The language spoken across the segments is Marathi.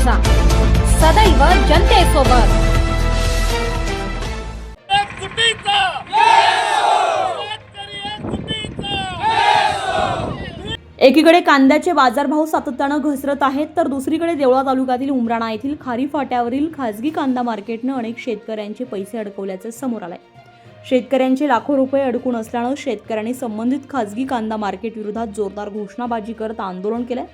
न्यूजचा सदैव जनतेसोबत एकीकडे कांद्याचे बाजारभाव सातत्यानं घसरत आहेत तर दुसरीकडे देवळा तालुक्यातील उमराणा येथील खारी फाट्यावरील खासगी कांदा मार्केटनं अनेक शेतकऱ्यांचे पैसे अडकवल्याचे समोर आलंय. शेतकऱ्यांचे लाखो रुपये अडकून असल्यानं शेतकऱ्यांनी संबंधित खासगी कांदा मार्केट विरोधात जोरदार घोषणाबाजी करत आंदोलन केलंय.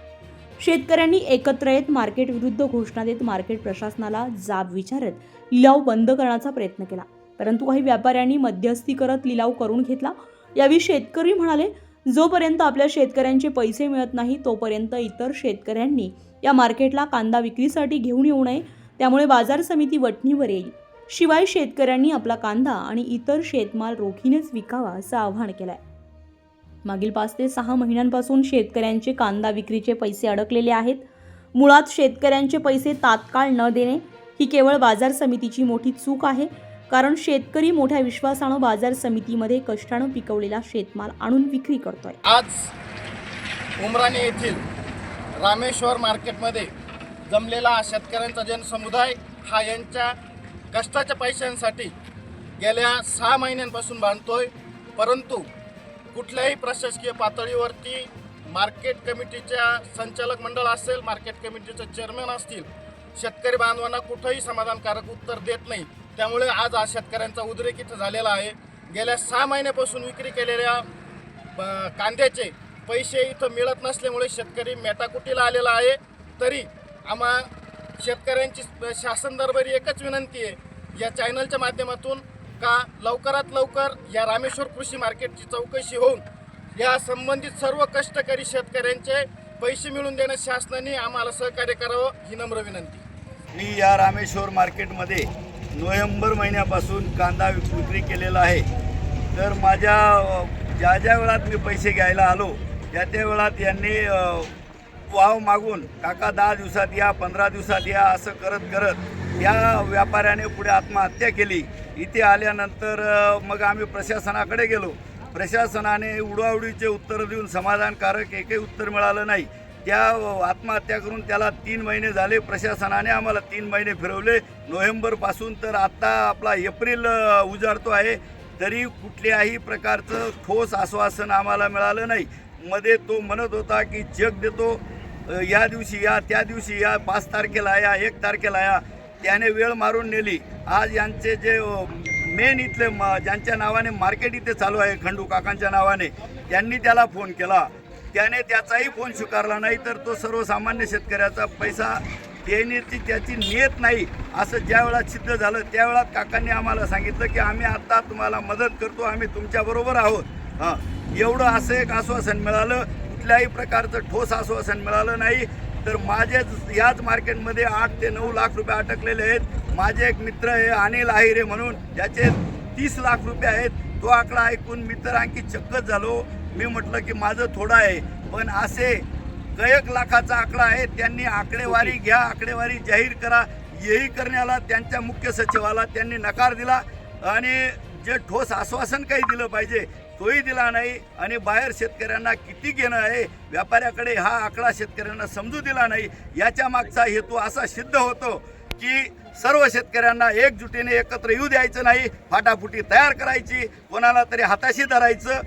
शेतकऱ्यांनी एकत्र येत मार्केट विरुद्ध घोषणा देत मार्केट प्रशासनाला जाब विचारत लिलाव बंद करण्याचा प्रयत्न केला. परंतु काही व्यापाऱ्यांनी मध्यस्थी करत लिलाव करून घेतला. यावेळी शेतकरी म्हणाले जोपर्यंत आपल्या शेतकऱ्यांचे पैसे मिळत नाही तोपर्यंत इतर शेतकऱ्यांनी या मार्केटला कांदा विक्रीसाठी घेऊन येऊ नये. त्यामुळे बाजार समिती वटणीवर येईल. शिवाय शेतकऱ्यांनी आपला कांदा आणि इतर शेतमाल रोखीनेच विकावा असं आवाहन आहे मागील पाच ते सहा महिन्यांपासून शेतकऱ्यांचे कांदा विक्रीचे पैसे अडकलेले आहेत. मुळात शेतकऱ्यांचे पैसे तात्काळ न देणे ही केवळ बाजार समितीची मोठी चूक आहे. कारण शेतकरी मोठ्या विश्वासानं बाजार समितीमध्ये कष्टानं पिकवलेला शेतमाल आणून विक्री करतोय. आज उमराणी येथील रामेश्वर मार्केटमध्ये जमलेला शेतकऱ्यांचा जनसमुदाय हा यांच्या कष्टाच्या पैशांसाठी गेल्या सहा महिन्यांपासून बांधतोय. परंतु कुठल्याही प्रशासकीय पातळीवरती मार्केट कमिटीच्या संचालक मंडळ असेल मार्केट कमिटीचे चेअरमॅन असतील शेतकरी बांधवांना कुठंही समाधानकारक उत्तर देत नाही. त्यामुळे आज हा शेतकऱ्यांचा उद्रेक इथं झालेला आहे. गेल्या सहा महिन्यापासून विक्री केलेल्या ब- कांद्याचे पैसे इथं मिळत नसल्यामुळे शेतकरी मेटाकुटीला आलेला आहे. तरी आम्हा शेतकऱ्यांची शासन दरबारी एकच विनंती आहे. या चॅनलच्या माध्यमातून का लवकरात लवकर या रामेश्वर कृषी मार्केटची चौकशी होऊन या संबंधित सर्व कष्टकरी शेतकऱ्यांचे पैसे मिळवून देण्यास शासनाने आम्हाला सहकार्य करावं ही नम्र विनंती. मी या रामेश्वर मार्केटमध्ये नोव्हेंबर महिन्यापासून कांदा विक्री केलेला आहे. तर माझ्या ज्या ज्या वेळात मी पैसे घ्यायला आलो त्या त्या वेळात यांनी वाव मागून काका दहा दिवसात या पंधरा दिवसात या असं करत करत या व्यापाऱ्याने पुढे आत्महत्या केली. इथे आल्यानंतर मग आम्ही प्रशासनाकडे गेलो. प्रशासनाने उडवाउडीचे उत्तर देऊन समाधानकारक एकही उत्तर मिळालं नाही. त्या आत्महत्या करून त्याला तीन महिने झाले. प्रशासनाने आम्हाला तीन महिने फिरवले. नोव्हेंबरपासून तर आत्ता आपला एप्रिल उजाडतो आहे. तरी कुठल्याही प्रकारचं ठोस आश्वासन आम्हाला मिळालं नाही. मध्ये तो म्हणत होता की चेक देतो. या दिवशी या त्या दिवशी या पाच तारखेला या एक तारखेला या. त्याने वेळ मारून नेली. आज यांचे जे मेन इथले म ज्यांच्या नावाने मार्केट इथे चालू आहे खंडू काकांच्या नावाने त्यांनी त्याला फोन केला. त्याने त्याचाही फोन स्वीकारला नाही तर तो सर्वसामान्य शेतकऱ्याचा पैसा देण्याची त्याची नियत नाही असं ज्या वेळात सिद्ध झालं त्यावेळात काकांनी आम्हाला सांगितलं की आम्ही आत्ता तुम्हाला मदत करतो आम्ही तुमच्याबरोबर आहोत. हां एवढं असं एक आश्वासन मिळालं. कुठल्याही प्रकारचं ठोस आश्वासन मिळालं नाही. तर माझे याच मार्केटमध्ये आठ ते नऊ लाख रुपये अटकलेले आहेत. माझे एक मित्र आहे अनिल आहिरे म्हणून. ज्याचे तीस लाख रुपये आहेत. तो आकडा ऐकून मी तर आणखी चक्कच झालो. मी म्हटलं की माझं थोडं आहे. पण असे एक लाखाचा आकडा आहे. त्यांनी आकडेवारी घ्या आकडेवारी जाहीर करा. हेही करण्याला त्यांच्या मुख्य सचिवाला त्यांनी नकार दिला. आणि जे ठोस आश्वासन काही दिलं पाहिजे तोही दिला नाही आणि बाहेर शेतकऱ्यांना किती घेणं आहे व्यापाऱ्याकडे हा आकडा शेतकऱ्यांना समजू दिला नाही याच्या मागचा हेतू असा सिद्ध होतो की सर्व शेतकऱ्यांना एकजुटीने एकत्र येऊ द्यायचं नाही फाटाफुटी तयार करायची कोणाला तरी हाताशी धरायचं.